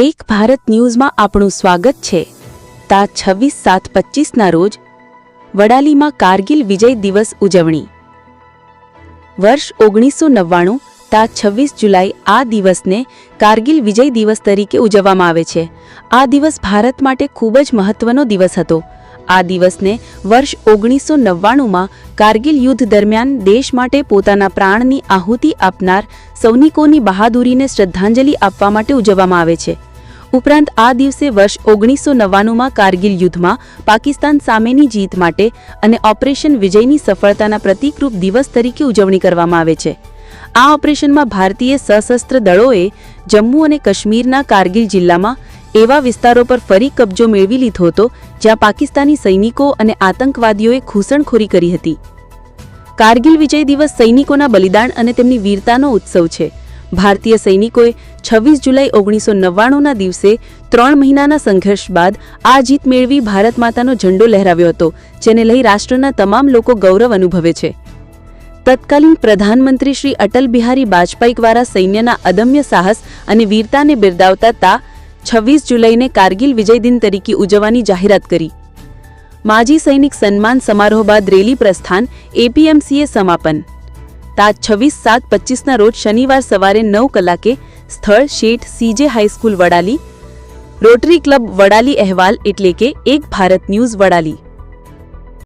એક ભારત ન્યૂઝમાં આપણું સ્વાગત છે. તા છવ્વીસ સાત પચીસના રોજ વડાલીમાં કારગિલ વિજય દિવસ ઉજવણી. વર્ષ ઓગણીસો નવ્વાણું તા છવ્વીસ જુલાઈ આ દિવસને કારગિલ વિજય દિવસ તરીકે ઉજવવામાં આવે છે. આ દિવસ ભારત માટે ખૂબ જ મહત્વનો દિવસ હતો. આ દિવસને વર્ષ ઓગણીસો નવ્વાણુંમાં કારગિલ યુદ્ધ દરમિયાન દેશ માટે પોતાના પ્રાણની આહુતિ આપનાર સૈનિકોની બહાદુરીને શ્રદ્ધાંજલિ આપવા માટે ઉજવવામાં આવે છે. ઉપરાંત આ દિવસે વર્ષ ઓગણીસો નવ્વાણુંમાં કારગિલ યુદ્ધમાં પાકિસ્તાન સામેની જીત માટે અને ઓપરેશન વિજયની સફળતાના પ્રતિકરૂપ દિવસ તરીકે ઉજવણી કરવામાં આવે છે. આ ઓપરેશનમાં ભારતીય સશસ્ત્ર દળોએ જમ્મુ અને કાશ્મીરના કારગિલ જિલ્લામાં એવા વિસ્તારો પર ફરી કબજો મેળવી લીધો હતો, જ્યાં પાકિસ્તાની સૈનિકો અને આતંકવાદીઓએ ઘૂસણખોરી કરી હતી. કારગિલ વિજય દિવસ સૈનિકોના બલિદાન અને તેમની વીરતાનો ઉત્સવ છે. ભારતીય સૈનિકોએ છવ્વીસ જુલાઈ ઓગણીસો નવ્વાણુંના દિવસે ત્રણ મહિનાના સંઘર્ષ બાદ આ જીત મેળવી ભારત માતાનો ઝંડો લહેરાવ્યો હતો, જેને લઈ રાષ્ટ્રના તમામ લોકો ગૌરવ અનુભવે છે. તત્કાલીન પ્રધાનમંત્રી શ્રી અટલ બિહારી વાજપેયી દ્વારા સૈન્યના અદમ્ય સાહસ અને વીરતાને બિરદાવતા તા છવ્વીસ જુલાઈને કારગિલ વિજય દિન તરીકે ઉજવવાની જાહેરાત કરી. માજી સૈનિક સન્માન સમારોહ બાદ રેલી પ્રસ્થાન એપીએમસીએ સમાપન. તા છવ્વીસ સાત પચીસના રોજ શનિવાર સવારે નવ કલાકે સ્થળ Sheth CJ high school Vadali rotary club Vadali અહેવાલ એટલે કે એક ભારત ન્યૂઝ વડાલી